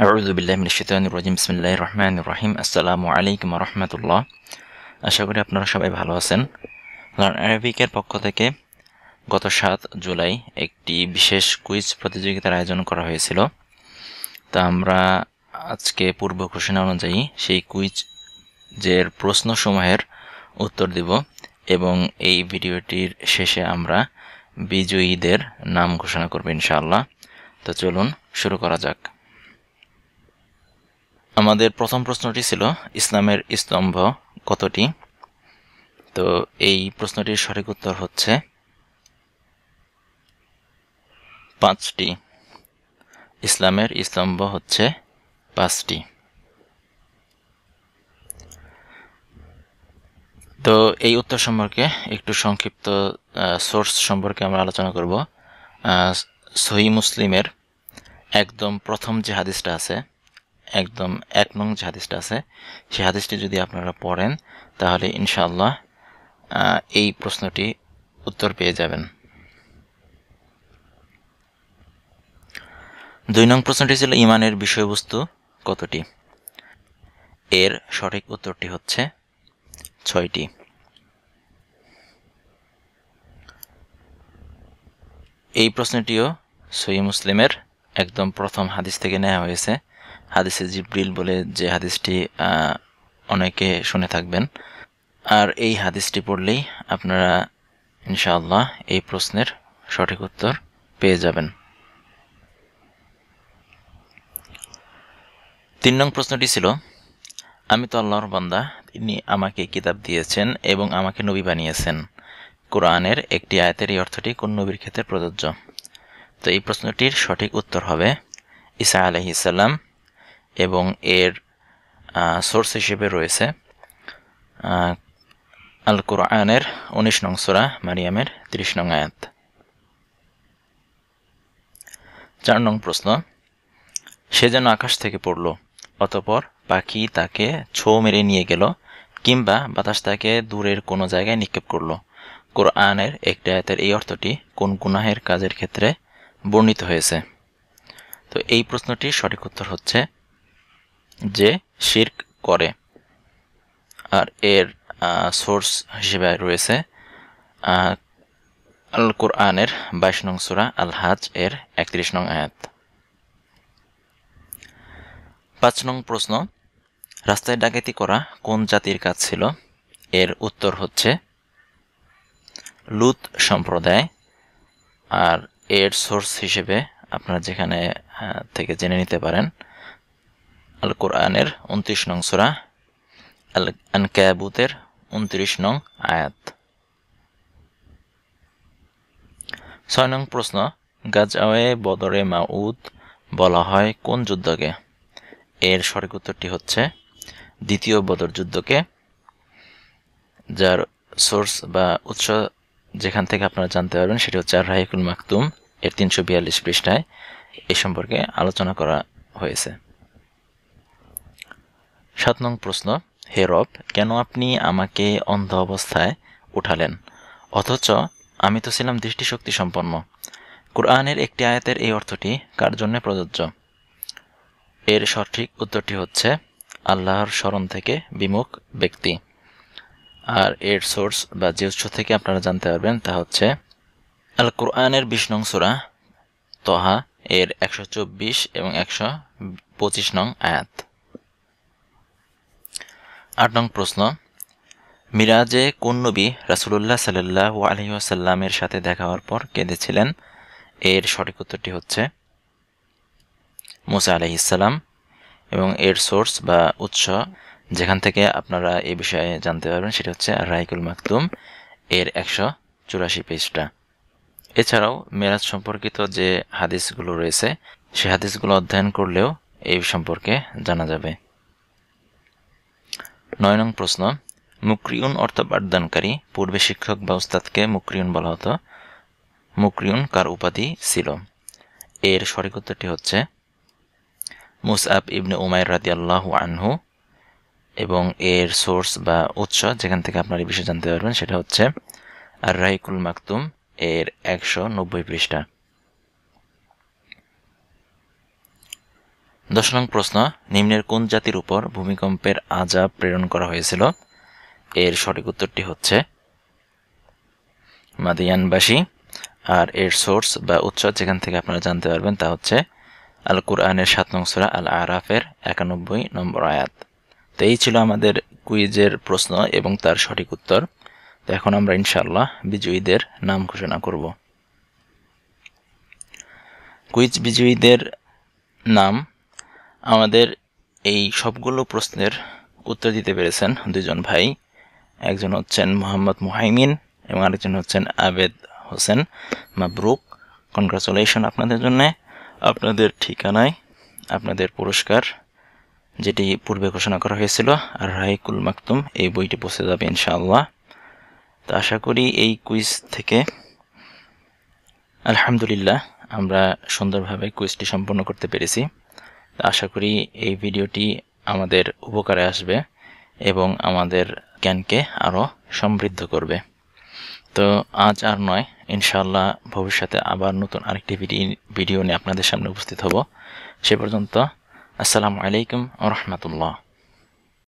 আউযু বিল্লাহি মিনাশ শাইতানির রাজিম বিসমিল্লাহির রহমানির রহিম আসসালামু আলাইকুম রাহমাতুল্লাহ আশা করি আপনারা সবাই ভালো আছেন। লার্ন অ্যারাবিকের পক্ষ থেকে গত সাত জুলাই একটি বিশেষ কুইজ প্রতিযোগিতার আয়োজন করা হয়েছিল। তা আমরা আজকে পূর্ব ঘোষণা অনুযায়ী সেই কুইজের প্রশ্নসমূহের উত্তর দিব এবং এই ভিডিওটির শেষে আমরা বিজয়ীদের নাম ঘোষণা করব ইনশাআল্লাহ। তো চলুন শুরু করা যাক। আমাদের প্রথম প্রশ্নটি ছিল, ইসলামের স্তম্ভ কতটি? তো এই প্রশ্নটির সঠিক উত্তর হচ্ছে পাঁচটি। ইসলামের স্তম্ভ হচ্ছে পাঁচটি। তো এই উত্তর সম্পর্কে একটু সংক্ষিপ্ত সোর্স সম্পর্কে আমরা আলোচনা করব। সহি মুসলিমের একদম প্রথম যে হাদিসটা আছে একদম এক নং যে হাদিসটা আছে। সেই হাদিসটি যদি আপনারা পড়েন, তাহলে ইনশাআল্লাহ এই প্রশ্নটি উত্তর পেয়ে যাবেন। দুই নং প্রশ্নটি ছিল ইমানের বিষয়বস্তু কতটি? এর সঠিক উত্তরটি হচ্ছে ছয়টি। এই প্রশ্নটিও সই মুসলিমের একদম প্রথম হাদিস থেকে নেওয়া হয়েছে। হাদিসে জিব্রিল বলে যে হাদিসটি অনেকে শুনে থাকবেন। আর এই হাদিসটি পড়লেই আপনারা ইনশাআল্লাহ এই প্রশ্নের সঠিক উত্তর পেয়ে যাবেন। তিন নং প্রশ্নটি ছিল, আমি তো আল্লাহর বান্দা, তিনি আমাকে কিতাব দিয়েছেন এবং আমাকে নবী বানিয়েছেন। কোরআনের একটি আয়তের এই অর্থটি কোন নবীর ক্ষেত্রে প্রযোজ্য? তো এই প্রশ্নটির সঠিক উত্তর হবে ইসা আলহিসাল্লাম এবং এর সোর্স হিসেবে রয়েছে আল কোরআনের উনিশ নং সোরা মারিয়ামের ত্রিশ নং আয়াত। চার নং প্রশ্ন, সে যেন আকাশ থেকে পড়ল, অতপর পাখি তাকে ছো মেরে নিয়ে গেল, কিংবা বাতাস তাকে দূরের কোনো জায়গায় নিক্ষেপ করল। কোরআনের একটি আয়াতের এই অর্থটি কোন গুনাহের কাজের ক্ষেত্রে বর্ণিত হয়েছে? তো এই প্রশ্নটির সঠিক উত্তর হচ্ছে যে শির্ক করে। আর এর সোর্স হিসেবে রয়েছে আল কোরআনের বাইশ নং সুরা আল হাজ এর একত্রিশ নং আয়াত। পাঁচ নং প্রশ্ন, রাস্তায় ডাকাতি করা কোন জাতির কাজ ছিল? এর উত্তর হচ্ছে, লুত সম্প্রদায়। আর এর সোর্স হিসেবে আপনারা যেখানে থেকে জেনে নিতে পারেন আল কোরআনের উনত্রিশ নং সুরা আল আনকাবুতের উনত্রিশ নং আয়াত। ছয় নং প্রশ্ন, গাজাওয়ে বদরে মাউদ বলা হয় কোন যুদ্ধকে? এর সঠিক উত্তরটি হচ্ছে দ্বিতীয় বদর যুদ্ধকে, যার সোর্স বা উৎস যেখান থেকে আপনারা জানতে পারবেন সেটি হচ্ছে আর রাহিকুল মাকতুম, এর তিনশো বিয়াল্লিশ পৃষ্ঠায়। এ সম্পর্কে আলোচনা করা হয়েছে। সাত নং প্রশ্ন, হে রব, কেন আপনি আমাকে অন্ধ অবস্থায় উঠালেন? অথচ আমি তো ছিলাম দৃষ্টিশক্তি সম্পন্ন। কোরআনের একটি আয়াতের এই অর্থটি কার জন্য প্রযোজ্য? এর সঠিক উত্তরটি হচ্ছে, আল্লাহর স্মরণ থেকে বিমুখ ব্যক্তি। আর এর সোর্স বা যে উৎস থেকে আপনারা জানতে পারবেন তা হচ্ছে আল কোরআনের বিশ নং সুরা তহা এর একশো চব্বিশ এবং একশো পঁচিশ নং আয়াত। আট নং প্রশ্ন। মিরাজে কোন নবী রাসুলুল্লাহ সাল্লাহ আলহিহাসাল্লামের সাথে দেখা হওয়ার পর কেঁদেছিলেন? এর সঠিক উত্তরটি হচ্ছে মুসা আলহিসাল্লাম এবং এর সোর্স বা উৎস যেখান থেকে আপনারা এ বিষয়ে জানতে পারবেন সেটা হচ্ছে রাইকুল মাকতুম, এর একশো চুরাশি পেজটা এছাড়াও মেরাজ সম্পর্কিত যে হাদিসগুলো রয়েছে, সে হাদিসগুলো অধ্যয়ন করলেও এই সম্পর্কে জানা যাবে। নয় নং প্রশ্ন, মুক্রিউন অর্থ পাঠদানকারী পূর্বে শিক্ষক বা উস্তাদকে মুক্রিউন বলা হতো। মুক্রিউন কার উপাধি ছিল? এর সঠিক উত্তরটি হচ্ছে মুসআব ইবনে উমাইর রাদি আল্লাহ আনহু এবং এর সোর্স বা উৎস যেখান থেকে আপনার এই বিষয়ে জানতে পারবেন সেটা হচ্ছে আর রাইকুল মাকতুম, এর একশো নব্বই পৃষ্ঠা। দশ নং প্রশ্ন, নিম্নের কোন জাতির উপর ভূমিকম্পের আজাব প্রেরণ করা হয়েছিল? এর সঠিক উত্তরটি হচ্ছে মাদিয়ানবাসী। আর এর সোর্স বা উৎস যেখান থেকে আপনারা জানতে পারবেন তা হচ্ছে আল কুরআনের সাত নং সুরা আল আরাফের একানব্বই নম্বর আয়াত। তো এই ছিল আমাদের কুইজের প্রশ্ন এবং তার সঠিক উত্তর। তো এখন আমরা ইনশাআল্লাহ বিজয়ীদের নাম ঘোষণা করব। কুইজ বিজয়ীদের নাম আমাদের এই সবগুলো প্রশ্নের উত্তর দিতে পেরেছেন দুজন ভাই। একজন হচ্ছেন মোহাম্মদ মুহাইমিন এবং আরেকজন হচ্ছেন আবেদ হোসেন মাবরুক। কনগ্রাচুলেশন আপনাদের জন্য। আপনাদের ঠিকানায় আপনাদের পুরস্কার, যেটি পূর্বে ঘোষণা করা হয়েছিল আর রাহিকুল মাকতুম, এই বইটি পৌঁছে যাবে ইনশাআল্লাহ। তো আশা করি এই কুইজ থেকে আলহামদুলিল্লাহ আমরা সুন্দরভাবে কুইজটি সম্পন্ন করতে পেরেছি। আশা করি এই ভিডিওটি আমাদের উপকারে আসবে এবং আমাদের জ্ঞানকে আরও সমৃদ্ধ করবে। তো আজ আর নয় ইনশাল্লাহ ভবিষ্যতে আবার নতুন আরেকটি ভিডিও নিয়ে আপনাদের সামনে উপস্থিত হব। সে পর্যন্ত, আসসালামু আলাইকুম রহমতুল্লাহ।